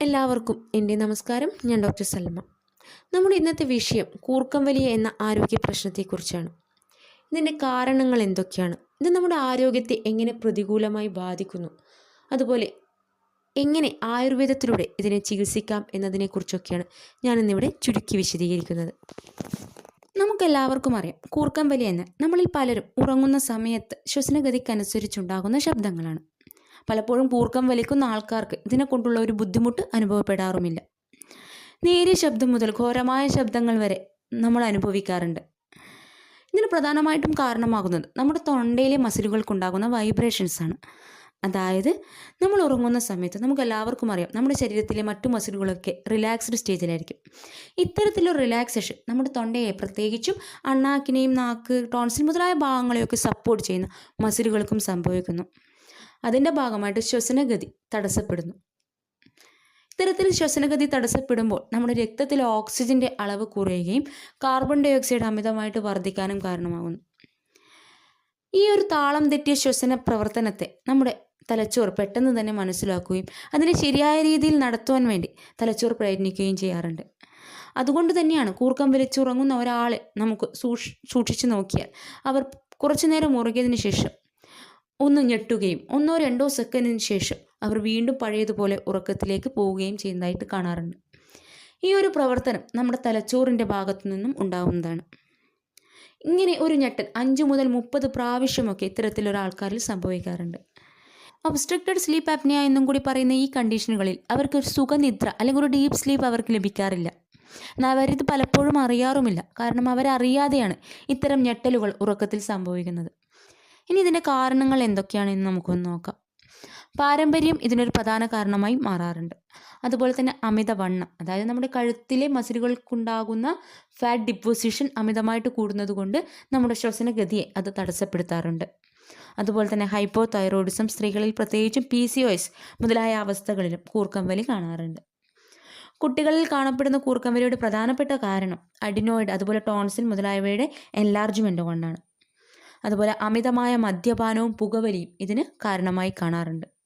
എല്ലാവർക്കും എന്റെ നമസ്കാരം. ഞാൻ ഡോക്ടർ സൽമ. നമ്മുടെ ഇന്നത്തെ വിഷയം കൂർക്കം വലിയ എന്ന ആരോഗ്യ പ്രശ്നത്തെക്കുറിച്ചാണ്. ഇതിന്റെ കാരണങ്ങൾ എന്തൊക്കെയാണ്? ഇത് നമ്മുടെ ആരോഗ്യത്തെ എങ്ങനെ പ്രതികൂലമായി ബാധിക്കുന്നു? അതുപോലെ എങ്ങനെ ആയുർവേദത്തിലൂടെ ഇതിനെ ചികിത്സിക്കാം എന്നതിനെക്കുറിച്ചൊക്കെയാണ് ഞാനിന്നിവിടെ ചുരുക്കി വിശദീകരിക്കുന്നത്. നമുക്കെല്ലാവർക്കും അറിയാം. കൂർക്കം വലി എന്ന് നമ്മളിൽ പലരും ഉറങ്ങുന്ന സമയത്ത് ശ്വസനഗതിക്കനുസരിച്ചുണ്ടാകുന്ന ശബ്ദങ്ങളാണ്. പലപ്പോഴും കൂർക്കം വലിക്കുന്ന ആൾക്കാർക്ക് ഇതിനെ കൊണ്ടുള്ള ഒരു ബുദ്ധിമുട്ട് അനുഭവപ്പെടാറുമില്ല. നേരിയ ശബ്ദം മുതൽ ഘോരമായ ശബ്ദങ്ങൾ വരെ നമ്മൾ അനുഭവിക്കാറുണ്ട്. ഇതിന് പ്രധാനമായിട്ടും കാരണമാകുന്നത് നമ്മുടെ തൊണ്ടയിലെ മസിലുകൾക്കുണ്ടാകുന്ന വൈബ്രേഷൻസ് ആണ്. അതായത് നമ്മൾ ഉറങ്ങുന്ന സമയത്ത് നമുക്ക് എല്ലാവർക്കും അറിയാം നമ്മുടെ ശരീരത്തിലെ മറ്റു മസിലുകളൊക്കെ റിലാക്സ്ഡ് സ്റ്റേജിലായിരിക്കും ഇത്തരത്തിലൊരു റിലാക്സേഷൻ നമ്മുടെ തൊണ്ടയെ പ്രത്യേകിച്ചും അണ്ണാക്കിനെയും നാക്ക് ടോൺസിൽ മുതലായ ഭാഗങ്ങളെയൊക്കെ സപ്പോർട്ട് ചെയ്യുന്ന മസിലുകൾക്കും സംഭവിക്കുന്നു. അതിന്റെ ഭാഗമായിട്ട് ശ്വസനഗതി തടസ്സപ്പെടുന്നു. ഇത്തരത്തിൽ ശ്വസനഗതി തടസ്സപ്പെടുമ്പോൾ നമ്മുടെ രക്തത്തിലെ ഓക്സിജന്റെ അളവ് കുറയുകയും കാർബൺ ഡൈ ഓക്സൈഡ് അമിതമായിട്ട് വർദ്ധിക്കാനും കാരണമാകുന്നു. ഈ ഒരു താളം തെറ്റിയ ശ്വസന പ്രവർത്തനത്തെ നമ്മുടെ തലച്ചോർ പെട്ടെന്ന് തന്നെ മനസ്സിലാക്കുകയും അതിനെ ശരിയായ രീതിയിൽ നടത്തുവാൻ വേണ്ടി തലച്ചോർ പ്രയത്നിക്കുകയും ചെയ്യാറുണ്ട്. അതുകൊണ്ട് തന്നെയാണ് കൂർക്കം വലിച്ചുറങ്ങുന്ന ഒരാളെ നമുക്ക് സൂക്ഷി സൂക്ഷിച്ചു നോക്കിയാൽ അവർ കുറച്ചു നേരം ഉറങ്ങിയതിന് ശേഷം ഒന്ന് ഞെട്ടുകയും ഒന്നോ രണ്ടോ സെക്കൻഡിന് ശേഷം അവർ വീണ്ടും പഴയതുപോലെ ഉറക്കത്തിലേക്ക് പോവുകയും ചെയ്യുന്നതായിട്ട് കാണാറുണ്ട്. ഈ ഒരു പ്രവർത്തനം നമ്മുടെ തലച്ചോറിന്റെ ഭാഗത്തു നിന്നും ഉണ്ടാവുന്നതാണ്. ഇങ്ങനെ ഒരു ഞെട്ടൽ അഞ്ച് മുതൽ മുപ്പത് പ്രാവശ്യമൊക്കെ ഇത്തരത്തിലൊരാൾക്കാരിൽ സംഭവിക്കാറുണ്ട്. ഒബ്സ്ട്രക്റ്റഡ് സ്ലീപ്പ് ആപ്നിയ എന്നും കൂടി പറയുന്ന ഈ കണ്ടീഷനുകളിൽ അവർക്ക് ഒരു സുഖനിദ്ര അല്ലെങ്കിൽ ഒരു ഡീപ്പ് സ്ലീപ്പ് അവർക്ക് ലഭിക്കാറില്ല. എന്നാൽ അവരിത് പലപ്പോഴും അറിയാറുമില്ല. കാരണം അവരറിയാതെയാണ് ഇത്തരം ഞെട്ടലുകൾ ഉറക്കത്തിൽ സംഭവിക്കുന്നത്. ഇനി ഇതിന്റെ കാരണങ്ങൾ എന്തൊക്കെയാണെന്ന് നമുക്കൊന്ന് നോക്കാം. പാരമ്പര്യം ഇതിനൊരു പ്രധാന കാരണമായി മാറാറുണ്ട്. അതുപോലെ തന്നെ അമിതവണ്ണം അതായത് നമ്മുടെ കഴുത്തിലെ മസിലുകൾക്കുണ്ടാകുന്ന ഫാറ്റ് ഡിപ്പോസിഷൻ അമിതമായിട്ട് കൂടുന്നത് കൊണ്ട് നമ്മുടെ ശ്വസനഗതിയെ അത് തടസ്സപ്പെടുത്താറുണ്ട്. അതുപോലെ തന്നെ ഹൈപ്പോ തൈറോയിഡിസം സ്ത്രീകളിൽ പ്രത്യേകിച്ചും പി സി ഒ എസ് മുതലായ അവസ്ഥകളിലും കൂർക്കം വലി കാണാറുണ്ട്. കുട്ടികളിൽ കാണപ്പെടുന്ന കൂർക്കം വലിയുടെ പ്രധാനപ്പെട്ട കാരണം അഡിനോയിഡ് അതുപോലെ ടോൺസിൽ മുതലായവയുടെ എൻലാർജ്മെന്റ് കൊണ്ടാണ്. അതുപോലെ അമിതമായ മദ്യപാനവും പുകവലിയും ഇതിന് കാരണമായി കാണാറുണ്ട്.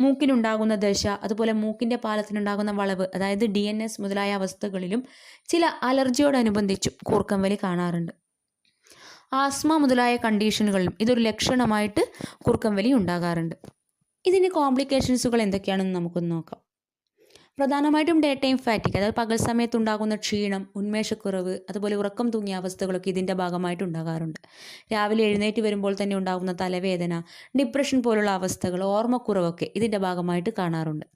മൂക്കിനുണ്ടാകുന്ന ദശ അതുപോലെ മൂക്കിന്റെ പാലത്തിനുണ്ടാകുന്ന വളവ് അതായത് ഡി എൻ എസ് മുതലായ അവസ്ഥകളിലും ചില അലർജിയോടനുബന്ധിച്ചും കൂർക്കം വലി കാണാറുണ്ട്. ആസ്മ മുതലായ കണ്ടീഷനുകളിലും ഇതൊരു ലക്ഷണമായിട്ട് കൂർക്കം വലി ഉണ്ടാകാറുണ്ട്. ഇതിന്റെ കോംപ്ലിക്കേഷൻസുകൾ എന്തൊക്കെയാണെന്ന് നമുക്കൊന്ന് നോക്കാം. പ്രധാനമായിട്ടും ഡേ ടൈം ഫാറ്റിക് അതായത് പകൽ സമയത്ത് ഉണ്ടാകുന്ന ക്ഷീണം ഉന്മേഷക്കുറവ് അതുപോലെ ഉറക്കം തൂങ്ങിയ അവസ്ഥകളൊക്കെ ഇതിന്റെ ഭാഗമായിട്ട് ഉണ്ടാകാറുണ്ട്. രാവിലെ എഴുന്നേറ്റ് വരുമ്പോൾ തന്നെ ഉണ്ടാകുന്ന തലവേദന ഡിപ്രഷൻ പോലുള്ള അവസ്ഥകൾ ഓർമ്മക്കുറവൊക്കെ ഇതിന്റെ ഭാഗമായിട്ട് കാണാറുണ്ട്.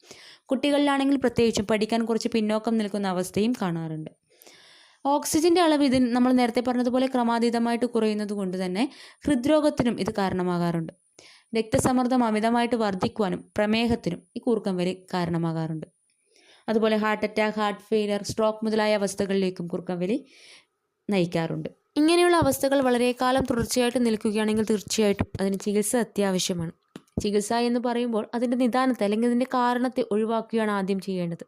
കുട്ടികളിലാണെങ്കിൽ പ്രത്യേകിച്ചും പഠിക്കാൻ കുറച്ച് പിന്നോക്കം നിൽക്കുന്ന അവസ്ഥയും കാണാറുണ്ട്. ഓക്സിജന്റെ അളവ് ഇതിന് നമ്മൾ നേരത്തെ പറഞ്ഞതുപോലെ ക്രമാതീതമായിട്ട് കുറയുന്നത് കൊണ്ട് തന്നെ ഹൃദ്രോഗത്തിനും ഇത് കാരണമാകാറുണ്ട്. രക്തസമ്മർദ്ദം അമിതമായിട്ട് വർദ്ധിക്കുവാനും പ്രമേഹത്തിനും ഈ കൂർക്കം വരെ കാരണമാകാറുണ്ട്. അതുപോലെ heart attack heart failure stroke മുതലായ അവസ്ഥകളിലേക്കും കുറുക്കം വലി നയിക്കാറുണ്ട്. ഇങ്ങനെയുള്ള അവസ്ഥകൾ വളരെക്കാലം കാലം തുടർച്ചയായിട്ട് നിൽക്കുകയാണെങ്കിൽ തീർച്ചയായിട്ടും അതിന് ചികിത്സ അത്യാവശ്യമാണ്. ചികിത്സ എന്ന് പറയുമ്പോൾ അതിന്റെ നിദാനത്തെ അല്ലെങ്കിൽ അതിന്റെ കാരണത്തെ ഒഴിവാക്കുകയാണ് ആദ്യം ചെയ്യേണ്ടത്.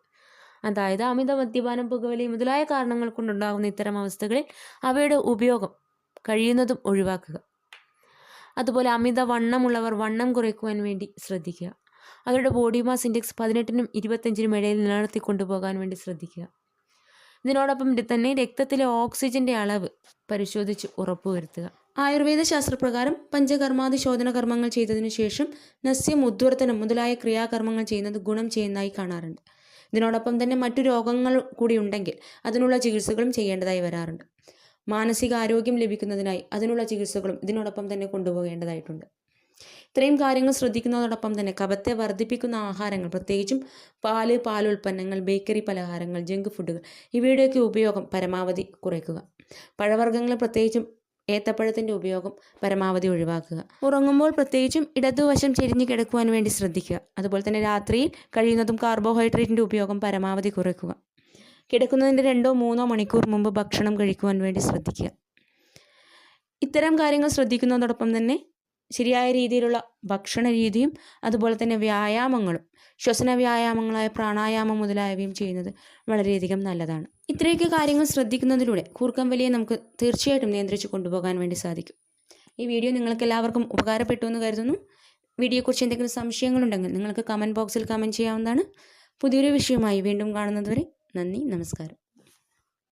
അതായത് അമിത മദ്യപാനം പുകവലി മുതലായ കാരണങ്ങൾ കൊണ്ടുണ്ടാകുന്ന ഇത്തരം അവസ്ഥകളിൽ അവയുടെ ഉപയോഗം കഴിയുന്നതും ഒഴിവാക്കുക. അതുപോലെ അമിത വണ്ണമുള്ളവർ വണ്ണം കുറയ്ക്കുവാൻ വേണ്ടി ശ്രദ്ധിക്കുക. അവരുടെ ബോഡി മാസ് ഇൻഡെക്സ് പതിനെട്ടിനും ഇരുപത്തഞ്ചിനും ഇടയിൽ നിലനിർത്തി കൊണ്ടുപോകാൻ വേണ്ടി ശ്രദ്ധിക്കുക. ഇതിനോടൊപ്പം തന്നെ രക്തത്തിലെ ഓക്സിജന്റെ അളവ് പരിശോധിച്ച് ഉറപ്പുവരുത്തുക ആയുർവേദ ശാസ്ത്രപ്രകാരം പഞ്ചകർമാതി ശോധന കർമ്മങ്ങൾ ചെയ്തതിനു ശേഷം നസ്യം ഉദ്വർത്തനം മുതലായ ക്രിയാകർമ്മങ്ങൾ ചെയ്യുന്നത് ഗുണം ചെയ്യുന്നതായി കാണാറുണ്ട്. ഇതിനോടൊപ്പം തന്നെ മറ്റു രോഗങ്ങൾ കൂടി ഉണ്ടെങ്കിൽ അതിനുള്ള ചികിത്സകളും ചെയ്യേണ്ടതായി വരാറുണ്ട്. മാനസിക ആരോഗ്യം ലഭിക്കുന്നതിനായി അതിനുള്ള ചികിത്സകളും ഇതിനോടൊപ്പം തന്നെ കൊണ്ടുപോകേണ്ടതായിട്ടുണ്ട്. ഇത്രയും കാര്യങ്ങൾ ശ്രദ്ധിക്കുന്നതോടൊപ്പം തന്നെ കഫത്തെ വർദ്ധിപ്പിക്കുന്ന ആഹാരങ്ങൾ പ്രത്യേകിച്ചും പാൽ ഉൽപ്പന്നങ്ങൾ ബേക്കറി പലഹാരങ്ങൾ ജങ്ക് ഫുഡുകൾ ഇവയുടെയൊക്കെ ഉപയോഗം പരമാവധി കുറയ്ക്കുക. പഴവർഗങ്ങൾ പ്രത്യേകിച്ചും ഏത്തപ്പഴത്തിന്റെ ഉപയോഗം പരമാവധി ഒഴിവാക്കുക. ഉറങ്ങുമ്പോൾ പ്രത്യേകിച്ചും ഇടതുവശം ചെരിഞ്ഞ് കിടക്കുവാൻ വേണ്ടി ശ്രദ്ധിക്കുക. അതുപോലെ തന്നെ രാത്രിയിൽ കഴിയുന്നതും കാർബോഹൈഡ്രേറ്റിന്റെ ഉപയോഗം പരമാവധി കുറയ്ക്കുക. കിടക്കുന്നതിന്റെ രണ്ടോ മൂന്നോ മണിക്കൂർ മുമ്പ് ഭക്ഷണം കഴിക്കുവാൻ വേണ്ടി ശ്രദ്ധിക്കുക. ഇത്തരം കാര്യങ്ങൾ ശ്രദ്ധിക്കുന്നതോടൊപ്പം തന്നെ ശരിയായ രീതിയിലുള്ള ഭക്ഷണ രീതിയും അതുപോലെ തന്നെ വ്യായാമങ്ങളും ശ്വസന വ്യായാമങ്ങളായ പ്രാണായാമം മുതലായവയും ചെയ്യുന്നത് വളരെയധികം നല്ലതാണ്. ഇത്രയൊക്കെ കാര്യങ്ങൾ ശ്രദ്ധിക്കുന്നതിലൂടെ കൂർക്കം വലിയെ നമുക്ക് തീർച്ചയായിട്ടും നിയന്ത്രിച്ച് കൊണ്ടുപോകാൻ വേണ്ടി സാധിക്കും. ഈ വീഡിയോ നിങ്ങൾക്ക് എല്ലാവർക്കും ഉപകാരപ്പെട്ടു എന്ന് കരുതുന്നു. വീഡിയോയെക്കുറിച്ച് എന്തെങ്കിലും സംശയങ്ങളുണ്ടെങ്കിൽ നിങ്ങൾക്ക് കമന്റ് ബോക്സിൽ കമന്റ് ചെയ്യാവുന്നതാണ്. പുതിയൊരു വിഷയമായി വീണ്ടും കാണുന്നതുവരെ നന്ദി നമസ്കാരം.